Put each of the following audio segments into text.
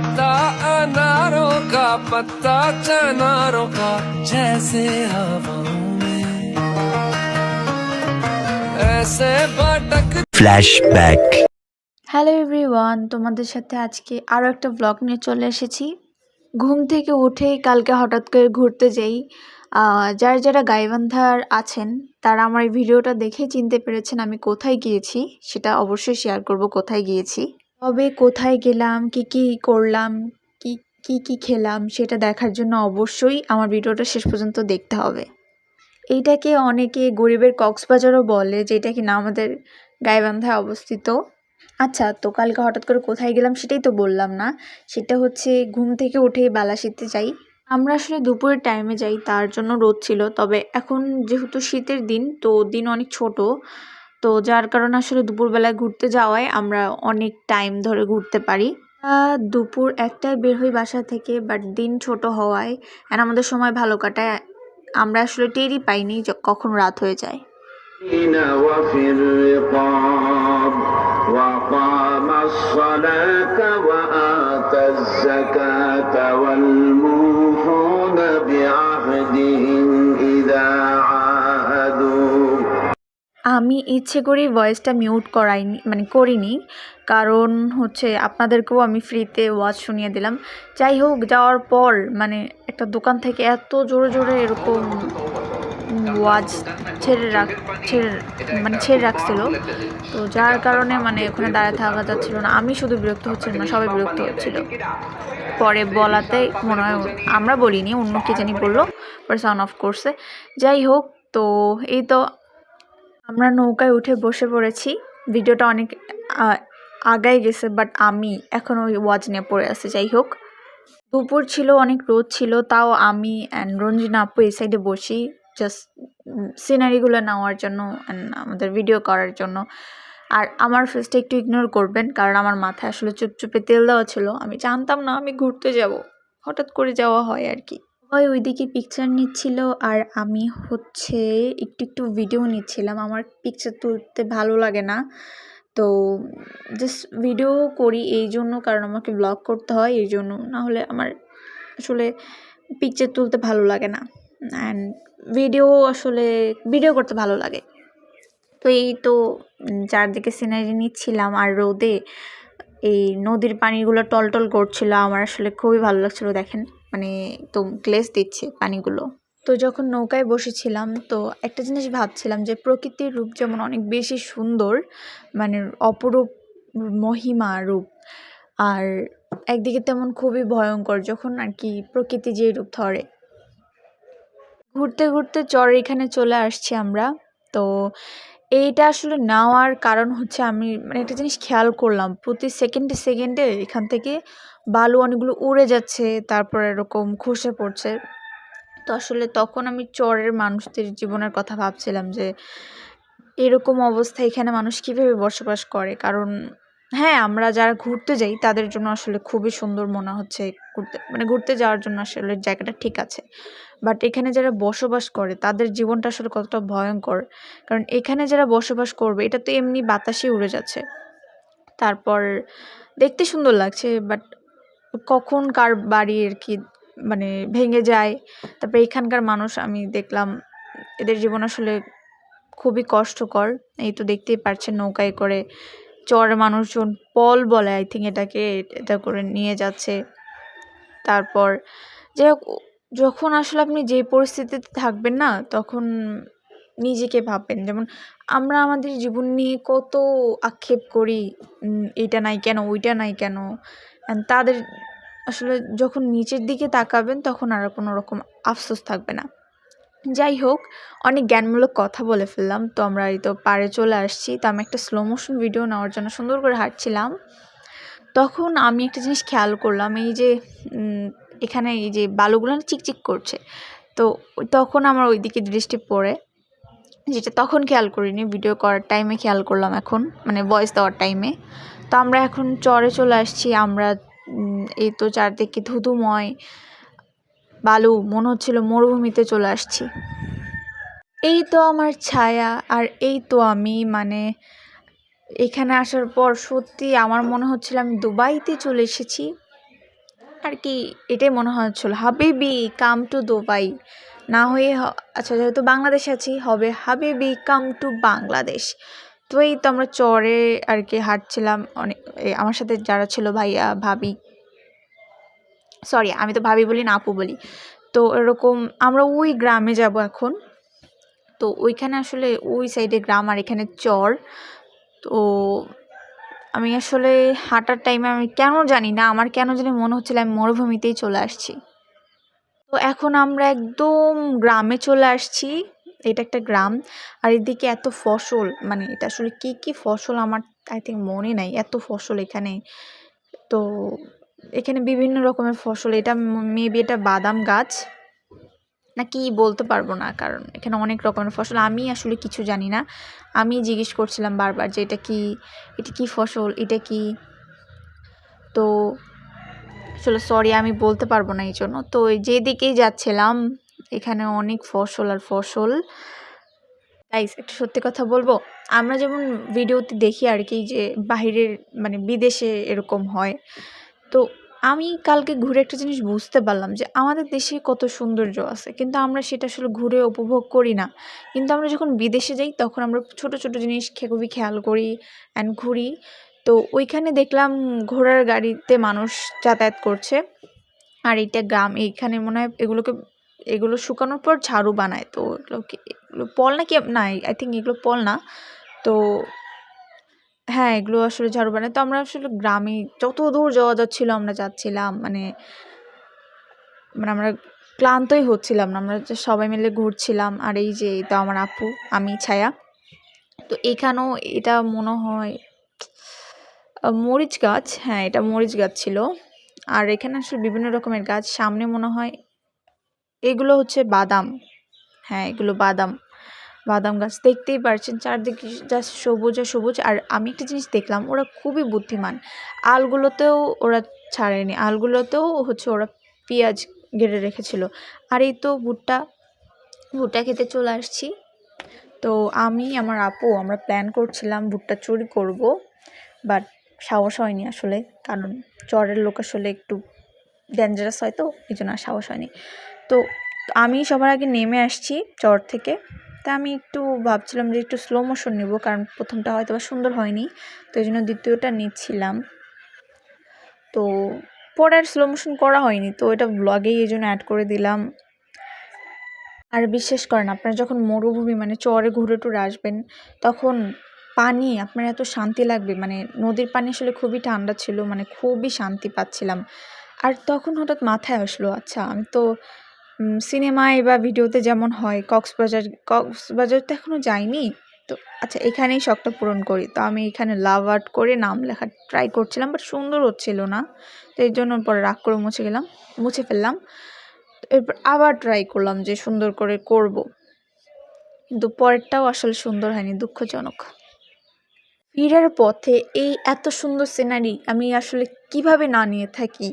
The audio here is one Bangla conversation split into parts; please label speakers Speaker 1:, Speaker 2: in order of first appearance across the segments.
Speaker 1: पत्ता अनारों का पत्ता चनारों का जैसे हवाओं में ऐसे भटक
Speaker 2: ফ্ল্যাশব্যাক
Speaker 3: হ্যালো এভরিওয়ান তোমাদের সাথে আজকে আরও একটা ব্লগ নিয়ে চলে এসেছি ঘুম থেকে উঠেই কালকে হঠাৎ করে ঘুরতে যাই আহ, যারা যারা গাইবান্ধার আছেন তারা আমার এই ভিডিওটা দেখে চিনতে পেরেছেন আমি কোথায় গিয়েছি সেটা অবশ্যই শেয়ার করব কোথায় গিয়েছি তবে কোথায় গেলাম, কি কি করলাম, কি কি কি খেলাম সেটা দেখার জন্য অবশ্যই আমার ভিডিওটা শেষ পর্যন্ত দেখতে হবে। এইটাকে অনেকে গরিবের কক্সবাজারও বলে যে যেটা কিনা আমাদের গাইবান্ধায় অবস্থিত। আচ্ছা তো কালকে হঠাৎ করে কোথায় গেলাম সেটাই তো বললাম না। সেটা হচ্ছে ঘুম থেকে উঠেই বালাশিতে যাই। আমরা আসলে দুপুরের টাইমে যাই, তার জন্য রোদ ছিল। তবে এখন যেহেতু শীতের দিন, তো দিন অনেক ছোট। তো যার কারণে আসলে দুপুরবেলায় ঘুরতে যাওয়ায় আমরা অনেক টাইম ধরে ঘুরতে পারি আহ, দুপুর একটায় বের হই বাসা থেকে বাট দিন ছোট হওয়ায় আর আমাদের সময় ভালো কাটায় আমরা আসলে টেরই পাইনি যে কখন রাত হয়ে যায়
Speaker 4: وفي الرقاب وقام الصلاة وآتى الزكاة والموفون
Speaker 3: আমি ইচ্ছে করেই ভয়েসটা মিউট করাইনি মানে করিনি। কারণ হচ্ছে আপনাদেরকেও আমি ফ্রিতে ওয়াজ শুনিয়ে দিলাম। যাই হোক, যাওয়ার পর মানে একটা দোকান থেকে এত জোরে জোরে এরকম ওয়াজ ছেড়ে রাখ, ছেড়ে মানে ছেড়ে রাখছিল। তো যার কারণে মানে ওখানে দাঁড়ায় থাকা যাচ্ছিল না। আমি শুধু বিরক্ত হচ্ছিলাম না সবাই বিরক্ত হচ্ছিল। পরে বলাতে মনে হয়, আমরা বলিনি, অন্য কে জানি বলল পরে সাউন্ড অফ করছে। যাই হোক, তো এই তো আমরা নৌকায় উঠে বসে পড়েছি। ভিডিওটা অনেক আগায় গেছে বাট আমি এখন ওই ওয়াচ নিয়ে পড়ে আছি, যাই হোক। দুপুর ছিল, অনেক রোদ ছিল, তাও আমি অ্যান্ড রঞ্জিনা আপু এই সাইডে বসি জাস্ট সিনারিগুলো নেওয়ার জন্য অ্যান্ড আমাদের ভিডিও করার জন্য। আর আমার ফেসটা একটু ইগনোর করবেন, কারণ আমার মাথায় আসলে চুপচুপে তেল দেওয়া ছিল। আমি জানতাম না আমি ঘুরতে যাব, হঠাৎ করে যাওয়া হয় আর কি। সবাই ওইদিকে পিকচার নিচ্ছিল আর আমি হচ্ছে একটু একটু ভিডিও নিচ্ছিলাম। আমার পিকচার তুলতে ভালো লাগে না। তো জাস্ট ভিডিও করি এই জন্য, কারণ আমাকে ব্লগ করতে হয় এই জন্য। না হলে আমার আসলে পিকচার তুলতে ভালো লাগে না। অ্যান্ড ভিডিও আসলে ভিডিও করতে ভালো লাগে। তো এই তো চারদিকে সিনারি নিচ্ছিলাম আর রোদে এই নদীর পানিগুলো টলটল করছিল। আমার আসলে খুবই ভালো লাগছিল, দেখেন। মানে তো গ্লেস দিচ্ছে পানিগুলো। তো যখন নৌকায় বসেছিলাম, তো একটা জিনিস ভাবছিলাম যে প্রকৃতির রূপ যেমন অনেক বেশি সুন্দর মানে অপরূপ মহিমা রূপ, আর একদিকে তেমন খুবই ভয়ঙ্কর যখন আর কি প্রকৃতি যে রূপ ধরে। ঘুরতে ঘুরতে চরের এখানে চলে আসছি আমরা। তো এইটা আসলে নেওয়ার কারণ হচ্ছে আমি মানে একটা জিনিস খেয়াল করলাম, প্রতি সেকেন্ডে সেকেন্ডে এখান থেকে বালু অনেকগুলো উড়ে যাচ্ছে, তারপর এরকম খসে পড়ছে। তো আসলে তখন আমি চরের মানুষদের জীবনের কথা ভাবছিলাম যে, এরকম অবস্থা এখানে মানুষ কীভাবে বসবাস করে? কারণ হ্যাঁ আমরা যারা ঘুরতে যাই, তাদের জন্য আসলে খুবই সুন্দর মনে হচ্ছে ঘুরতে মানে ঘুরতে যাওয়ার জন্য আসলে জায়গাটা ঠিক আছে। বাট এখানে যারা বসবাস করে, তাদের জীবনটা আসলে কতটা ভয়ঙ্কর। কারণ এখানে যারা বসবাস করবে, এটা তো এমনি বাতাসে উড়ে যাচ্ছে। তারপর দেখতে সুন্দর লাগছে, বাট কখন কার বাড়ি আর কি মানে ভেঙে যায়। তারপরে এখানকার মানুষ আমি দেখলাম, এদের জীবন আসলে খুবই কষ্টকর। এই তো দেখতেই পারছেন নৌকায় করে চরের মানুষজন পল বলে আই থিঙ্ক এটাকে এটা করে নিয়ে যাচ্ছে। তারপর যাই হোক, যখন আসলে আপনি যে পরিস্থিতিতে থাকবেন না, তখন নিজেকে ভাববেন। যেমন আমরা আমাদের জীবন নিয়ে কত আক্ষেপ করি এইটা নাই কেন, ওইটা নাই কেন? তাদের আসলে যখন নিচের দিকে তাকাবেন, তখন আর কোনো রকম আফসোস থাকবে না। যাই হোক, অনেক জ্ঞানমূলক কথা বলে ফেললাম। তো আমরা এই তো পারে চলে আসছি। তো আমি একটা স্লো মোশন ভিডিও নেওয়ার জন্য সুন্দর করে হাঁটছিলাম। তখন আমি একটা জিনিস খেয়াল করলাম, এই যে এখানে এই যে বালুগুলো চিকচিক করছে। তো তখন আমার ওই দিকে দৃষ্টি পড়ে। যেটা তখন খেয়াল করিনি ভিডিও করার টাইমে খেয়াল করলাম এখন মানে ভয়েস দেওয়ার টাইমে তো আমরা এখন চরে চলে আসছি। আমরা এই তো চারদিকে ধুধুময়, বালু, মনে হচ্ছিল মরুভূমিতে চলে আসছি। এই তো আমার ছায়া, আর এই তো আমি মানে এখানে আসার পর সত্যি আমার মনে হচ্ছিল আমি দুবাইতে চলে এসেছি। আর কি, এটাই মনে হচ্ছিল, হাবিবি, কাম টু দুবাই। না হয়ে আচ্ছা যেহেতু বাংলাদেশে আছি, হবে হাবিবি, কাম টু বাংলাদেশ। তো এই তো আমরা চরে আর কি হাঁটছিলাম, অনেক আমার সাথে যারা ছিল ভাইয়া, ভাবি সরি আমি তো ভাবি বলি না আপু বলি। তো এরকম আমরা ওই গ্রামে যাব এখন। তো ওইখানে আসলে ওই সাইডে গ্রাম আর এখানে চর। তো আমি আসলে হাঁটার টাইমে আমি কেন জানি না, আমার কেন জানি মনে হচ্ছিল আমি মরুভূমিতেই চলে আসছি। তো এখন আমরা একদম গ্রামে চলে আসছি। এটা একটা গ্রাম। আর এদিকে এত ফসল মানে এটা আসলে কী কী ফসল আমার আই থিঙ্ক মনে নাই, এত ফসল এখানে। তো এখানে বিভিন্ন রকমের ফসল, এটা মেবি এটা বাদাম গাছ, না কি বলতে পারব না, কারণ এখানে অনেক রকমের ফসল। আমি আসলে কিছু জানি না। আমি জিজ্ঞেস করছিলাম বারবার যে এটা কি এটা কি ফসল, এটা কি? তো আসলে সরি আমি বলতে পারব না এই জন্য তো যেদিকেই যাচ্ছিলাম এখানে অনেক ফসল আর ফসল। গাইস একটা সত্যি কথা বলব, আমরা যেমন ভিডিওতে দেখি আর কি যে বাইরের মানে বিদেশে এরকম হয়, তো আমি কালকে ঘুরে একটা জিনিস বুঝতে পারলাম যে আমাদের দেশে কত সৌন্দর্য আছে, কিন্তু আমরা সেটা আসলে ঘুরে উপভোগ করি না। কিন্তু আমরা যখন বিদেশে যাই, তখন আমরা ছোট ছোট জিনিস খুবই খেয়াল করি অ্যান্ড ঘুরি। তো ওইখানে দেখলাম ঘোড়ার গাড়িতে মানুষ যাতায়াত করছে, আর এটা গ্রাম, এইখানে মনে হয় এগুলোকে এগুলো শুকানোর পর ঝাড়ু বানায়। তো এগুলো এগুলো পল না কি না আই থিঙ্ক এগুলো পল না। তো হ্যাঁ এগুলো আসলে ঝাড়ু বানায়। তো আমরা আসলে গ্রামে যত দূর যাওয়া যাচ্ছিল আমরা যাচ্ছিলাম মানে মানে আমরা ক্লান্তই হচ্ছিলাম না। আমরা সবাই মিলে ঘুরছিলাম। আর এই যে, এটা আমার আপু, আমি, ছায়া। তো এখানেও এটা মনে হয় মরিচ গাছ হ্যাঁ এটা মরিচ গাছ ছিল। আর এখানে আসলে বিভিন্ন রকমের গাছ। সামনে মনে হয় এগুলো হচ্ছে বাদাম। হ্যাঁ এগুলো বাদাম। বাদাম গাছ দেখতেই পারছেন, চারদিকে জাস্ট সবুজ আর সবুজ। আর আমি একটা জিনিস দেখলাম, ওরা খুবই বুদ্ধিমান। আলগুলোতেও ওরা ছাড়েনি, আলগুলোতেও হচ্ছে ওরা পেঁয়াজ গেড়ে রেখেছিল। আর এই তো ভুট্টা ভুট্টা খেতে চলে আসছি। তো আমি, আমার আপু, আমরা প্ল্যান করছিলাম ভুট্টা চুরি করব বাট সাহস হয়নি আসলে। কারণ চরের লোক আসলে একটু ডেঞ্জারাস হয় তো, এই জন্য আর সাহস হয়নি। তো আমি সবার আগে নেমে আসছি চর থেকে। তা আমি একটু ভাবছিলাম যে একটু স্লো মোশন নেব কারণ প্রথমটা হয়তো বা সুন্দর হয়নি। তো এই জন্য দ্বিতীয়টা নিচ্ছিলাম। তো পরে আর স্লো মোশন করা হয়নি। তো এটা ব্লগেই এই জন্য অ্যাড করে দিলাম। আর বিশ্বাস করেন, আপনারা যখন মরুভূমি মানে চরে ঘুরে টুরে আসবেন, তখন পানি, আপনার এত শান্তি লাগবে। মানে নদীর পানি আসলে খুবই ঠান্ডা ছিল মানে খুবই শান্তি পাচ্ছিলাম। আর তখন হঠাৎ মাথায় আসলো আচ্ছা আমি তো সিনেমায় বা ভিডিওতে যেমন হয়, কক্সবাজার কক্সবাজার তো এখনও যাইনি। তো আচ্ছা এখানেই শখটা পূরণ করি। তো আমি এখানে লাভ আর্ট করে নাম লেখা ট্রাই করছিলাম বাট সুন্দর হচ্ছিল না। তো এই জন্য পরে রাগ করে মুছে গেলাম, মুছে ফেললাম। এরপর আবার ট্রাই করলাম যে সুন্দর করে করব। কিন্তু পরেরটাও আসলে সুন্দর হয়নি, দুঃখজনক। ফিরার পথে এই এত সুন্দর সিনারি আমি আসলে কীভাবে না নিয়ে থাকি?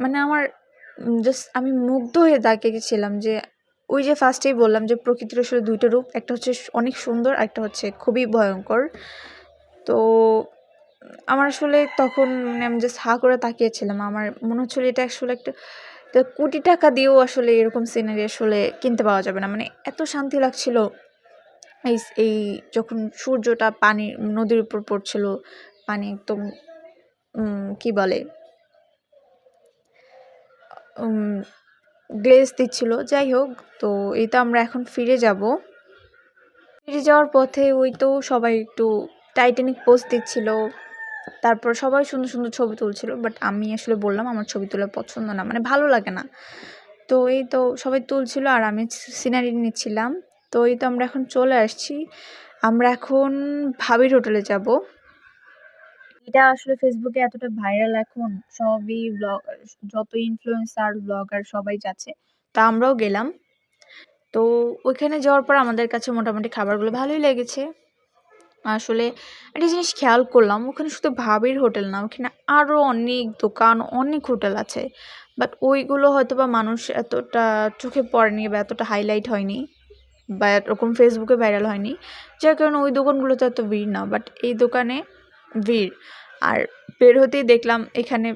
Speaker 3: মানে আমার জাস্ট আমি মুগ্ধ হয়ে দাঁড়িয়ে গেছিলাম যে, ওই যে ফার্স্টেই বললাম যে প্রকৃতির আসলে দুইটা রূপ, একটা হচ্ছে অনেক সুন্দর, একটা হচ্ছে খুবই ভয়ঙ্কর। তো, আমার আসলে তখন মানে আমি জাস্ট হা করে তাকিয়েছিলাম, আমার মনে হচ্ছিল এটা আসলে একটা কোটি টাকা দিয়েও আসলে এরকম সিনারি আসলে কিনতে পাওয়া যাবে না। মানে এত শান্তি লাগছিল, এই এই যখন সূর্যটা পানি, নদীর উপর পড়ছিল, পানি একদম কি বলে? গ্লেজ দিচ্ছিল। যাই হোক তো এই তো আমরা এখন ফিরে যাব। ফিরে যাওয়ার পথে ওই তো সবাই একটু টাইটানিক পোস্ট দিচ্ছিল তারপর সবাই সুন্দর সুন্দর ছবি তুলছিল বাট আমি আসলে বললাম আমার ছবি তোলা পছন্দ না মানে ভালো লাগে না। তো এই তো সবাই তুলছিল আর আমি সিনারি নিচ্ছিলাম। তো এই তো আমরা এখন চলে আসছি। আমরা এখন ভাবির হোটেলে যাব। এটা আসলে ফেসবুকে এতটা ভাইরাল এখন সবই ব্লগ যত ইনফ্লুয়েন্সার ব্লগার সবাই যাচ্ছে, তা আমরাও গেলাম। তো ওইখানে যাওয়ার পর আমাদের কাছে মোটামুটি খাবারগুলো ভালোই লেগেছে। আসলে একটা জিনিস খেয়াল করলাম, ওখানে শুধু ভাবির হোটেল না, ওখানে আরও অনেক দোকান, অনেক হোটেল আছে। বাট ওইগুলো হয়তো বা মানুষ এতটা চোখে পড়েনি বা এতটা হাইলাইট হয়নি বা এরকম ফেসবুকে ভাইরাল হয়নি। যার কারণে ওই দোকানগুলোতে এত ভিড় না বাট এই দোকানে ভিড়। আর বের হতেই দেখলাম এখানে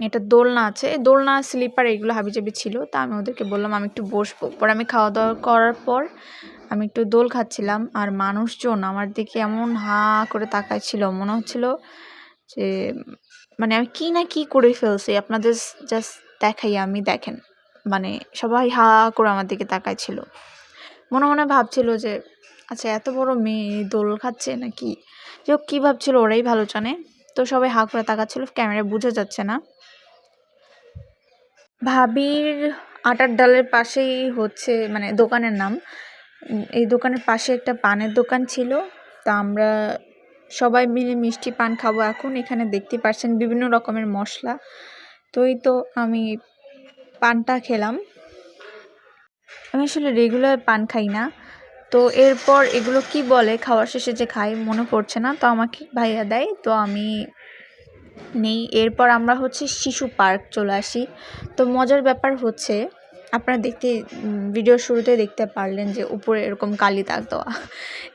Speaker 3: এটা দোলনা আছে। দোলনা, স্লিপার এগুলো হাবিজাবি ছিল। তা আমি ওদেরকে বললাম, আমি একটু বসবো। পর আমি খাওয়া দাওয়া করার পর আমি একটু দোল খাচ্ছিলাম। আর মানুষজন আমার দিকে এমন হা করে তাকাইছিল মনে হচ্ছিল যে মানে আমি কী না কী করে ফেলছি? আপনাদের জাস্ট দেখাই, আমি দেখেন। মানে সবাই হা করে আমার দিকে তাকাইছিল মনে মনে ভাবছিল যে আচ্ছা এত বড় মেয়ে দোল খাচ্ছে নাকি? যে কী ভাবছিল ওরাই ভালো জানে। তো সবাই হা করে তাকাচ্ছিল ক্যামেরা বোঝা যাচ্ছে না। ভাবির আটার ডালের পাশেই হচ্ছে মানে দোকানের নাম। এই দোকানের পাশে একটা পানের দোকান ছিল। তা আমরা সবাই মিলে মিষ্টি পান খাব এখন। এখানে দেখতে পাচ্ছেন বিভিন্ন রকমের মশলা। তো এই তো আমি পানটা খেলাম। আমি আসলে রেগুলার পান খাই না। তো এরপর এগুলো কি বলে? খাওয়ার শেষে যে খাই, মনে পড়ছে না। তো আমাকে ভাইয়া দেয়। তো আমি নেই। এরপর আমরা হচ্ছে শিশু পার্ক চলে আসি। তো মজার ব্যাপার হচ্ছে, আপনারা দেখতে ভিডিওর শুরুতে দেখতে পারলেন যে উপরে এরকম কালি দাগ দেওয়া।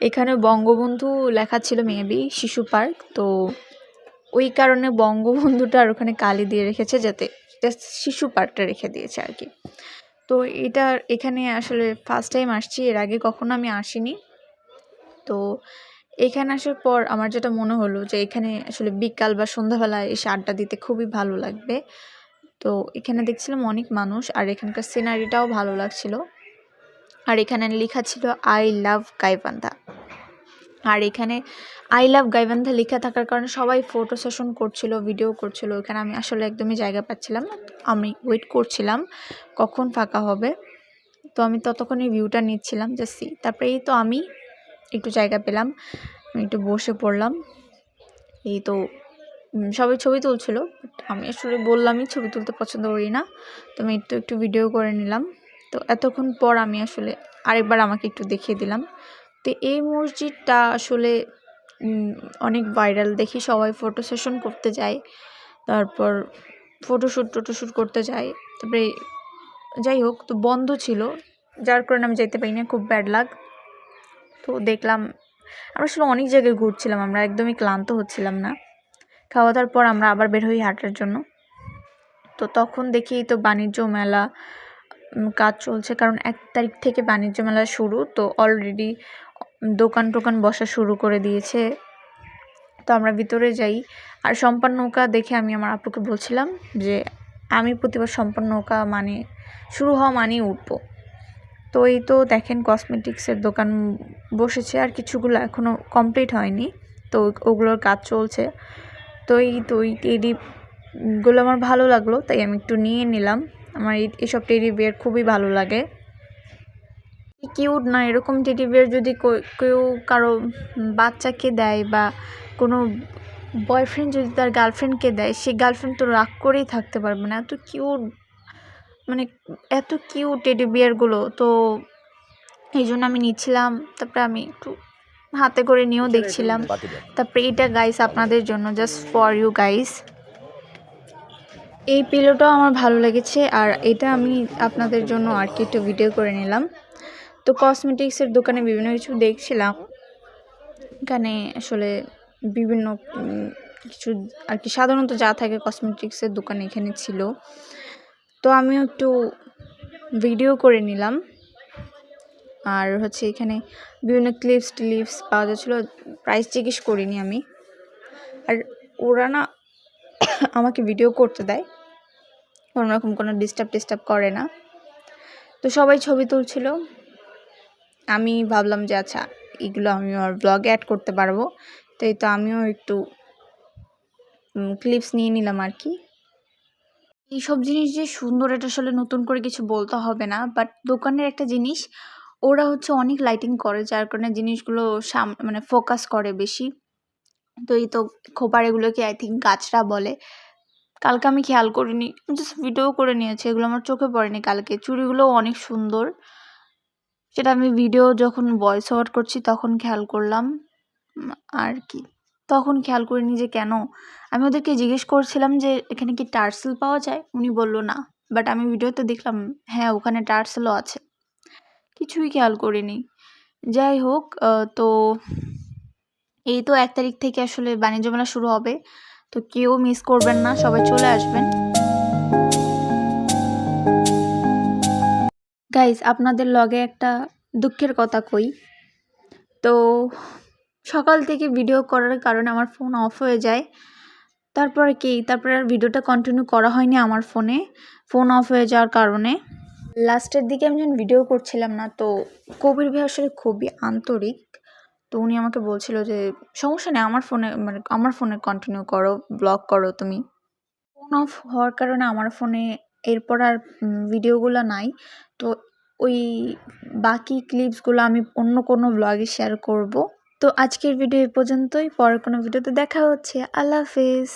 Speaker 3: এখানে বঙ্গবন্ধু লেখা ছিল মেবি শিশু পার্ক। তো ওই কারণে বঙ্গবন্ধুটা আর ওখানে কালি দিয়ে রেখেছে, যাতে জাস্ট শিশু পার্কটা রেখে দিয়েছে আর কি। তো এটা এখানে আসলে ফার্স্ট টাইম আসছি, এর আগে কখনো আমি আসিনি। তো এখানে আসার পর আমার যেটা মনে হলো যে এখানে আসলে বিকাল বা সন্ধ্যাবেলায় এসে আড্ডা দিতে খুবই ভালো লাগবে। তো এখানে দেখছিলাম অনেক মানুষ, আর এখানকার সিনারিটাও ভালো লাগছিল। আর এখানে লেখা ছিল আই লাভ গাইবান্ধা। আর এখানে আই লাভ গাইবান্ধা লেখা থাকার কারণে সবাই ফটো সেশন করছিল ভিডিও করছিল। এখানে আমি আসলে একদমই জায়গা পাচ্ছিলাম আমি ওয়েট করছিলাম কখন ফাঁকা হবে। তো আমি ততক্ষণে ভিউটা নিচ্ছিলাম যে সি তারপরে এই তো আমি একটু জায়গা পেলাম, আমি একটু বসে পড়লাম। এই তো সবাই ছবি তুলছিল আমি আসলে বললামই ছবি তুলতে পছন্দ করি না। তো আমি একটু একটু ভিডিও করে নিলাম। তো এতক্ষণ পর আমি আসলে আরেকবার আমাকে একটু দেখিয়ে দিলাম। তো এই মসজিদটা আসলে অনেক ভাইরাল। দেখি সবাই ফটো সেশন করতে যায়, তারপর ফটোশ্যুট টোটোশ্যুট করতে যায়। তারপরে যাই হোক, তো বন্ধ ছিল। যার কারণে আমি যেতে পারি না খুব ব্যাড লাগ তো দেখলাম, আমরা আসলে অনেক জায়গায় ঘুরছিলাম, আমরা একদমই ক্লান্ত হচ্ছিলাম না। খাওয়া দাওয়ার পর আমরা আবার বের হই হাঁটার জন্য। তো তখন দেখি তো বাণিজ্য মেলা কাজ চলছে, কারণ এক তারিখ থেকে বাণিজ্য মেলা শুরু। তো অলরেডি দোকান টোকান বসা শুরু করে দিয়েছে। তো আমরা ভিতরে যাই। আর সম্পান নৌকা দেখে আমি আমার আপুকে বলছিলাম যে, আমি প্রতিবার সম্পান নৌকা মানে শুরু হওয়া মানেই উঠবো। তো এই তো দেখেন কসমেটিক্সের দোকান বসেছে আর কিছুগুলো এখনও কমপ্লিট হয়নি। তো ওগুলোর কাজ চলছে। তো এই তো এই টেডিগুলো আমার ভালো লাগল, তাই আমি একটু নিয়ে নিলাম। আমার এই, এসব টেডি বিয়ার খুবই ভালো লাগে। কিউট না এরকম টেডি বিয়ার যদি কেউ কারও বাচ্চাকে দেয় বা কোনো বয়ফ্রেন্ড যদি তার গার্লফ্রেন্ডকে দেয় সে গার্লফ্রেন্ড তো রাগ করেই থাকতে পারবে না। এত কিউট মানে এত কিউট টেডি বিয়ারগুলো তো এই জন্য আমি নিচ্ছিলাম তারপরে আমি একটু হাতে করে নিয়েও দেখছিলাম। তারপরে এটা গাইস আপনাদের জন্য জাস্ট ফর ইউ গাইস এই পিলোটাও আমার ভালো লেগেছে আর এটা আমি আপনাদের জন্য আর কি একটু ভিডিও করে নিলাম। তো কসমেটিক্সের দোকানে বিভিন্ন কিছু দেখছিলাম। এখানে আসলে বিভিন্ন কিছু আর কি, সাধারণত যা থাকে কসমেটিক্সের দোকান এখানে ছিল। তো আমিও একটু ভিডিও করে নিলাম। আর হচ্ছে এখানে বিভিন্ন ক্লিপস টিলিপস পাওয়া যাচ্ছিল প্রাইস জিজ্ঞেস করিনি আমি। আর ওরা না আমাকে ভিডিও করতে দেয়। কোনো রকম কোনো ডিস্টার্ব টিস্টার্ব করে না। তো সবাই ছবি তুলছিল। আমি ভাবলাম যে আচ্ছা এগুলো আমি আমার ব্লগে অ্যাড করতে পারব। তো এই তো আমিও একটু ক্লিপস নিয়ে নিলাম আর কি। এইসব জিনিস যে সুন্দর, এটা আসলে নতুন করে কিছু বলতে হবে না। বাট দোকানের একটা জিনিস, ওরা হচ্ছে অনেক লাইটিং করে, যার কারণে জিনিসগুলো সাম মানে ফোকাস করে বেশি। তো এই তো খোপার এগুলোকে আই থিঙ্ক গাছরা বলে। কালকে আমি খেয়াল করিনি জাস্ট ভিডিও করে নিয়েছি, এগুলো আমার চোখে পড়েনি কালকে। চুড়িগুলোও অনেক সুন্দর। সেটা আমি ভিডিও যখন ভয়েস ওভার করছি তখন খেয়াল করলাম আর কি। তখন খেয়াল করিনি যে কেন। আমি ওদেরকে জিজ্ঞেস করছিলাম যে, এখানে কি টার্সেল পাওয়া যায়? উনি বলল, না। বাট আমি ভিডিওতে দেখলাম হ্যাঁ ওখানে টার্সেলও আছে। কিছুই খেয়াল করিনি। যাই হোক তো এই তো এক তারিখ থেকে আসলে বাণিজ্য মেলা শুরু হবে। তো কেউ মিস করবেন না, সবাই চলে আসবেন। গাইজ আপনাদের লগে একটা দুঃখের কথা কই। তো সকাল থেকে ভিডিও করার কারণে আমার ফোন অফ হয়ে যায়। তারপরে কি? তারপরে আর ভিডিওটা কন্টিনিউ করা হয়নি আমার ফোনে ফোন অফ হয়ে যাওয়ার কারণে। লাস্টের দিকে আমি যখন ভিডিও করছিলাম না, তো কবির ভাই আসলে খুবই আন্তরিক। তো উনি আমাকে বলছিল যে, সমস্যা নেই, আমার ফোনে মানে আমার ফোনে কন্টিনিউ করো ব্লগ করো তুমি। ফোন অফ হওয়ার কারণে আমার ফোনে এরপর আর ভিডিওগুলো নাই। তো ওই বাকি ক্লিপসগুলো আমি অন্য কোনো ব্লগে শেয়ার করব। তো আজকের ভিডিও এ পর্যন্তই। পরের কোনো ভিডিওতে দেখা হচ্ছে। আল্লাহ হাফেজ।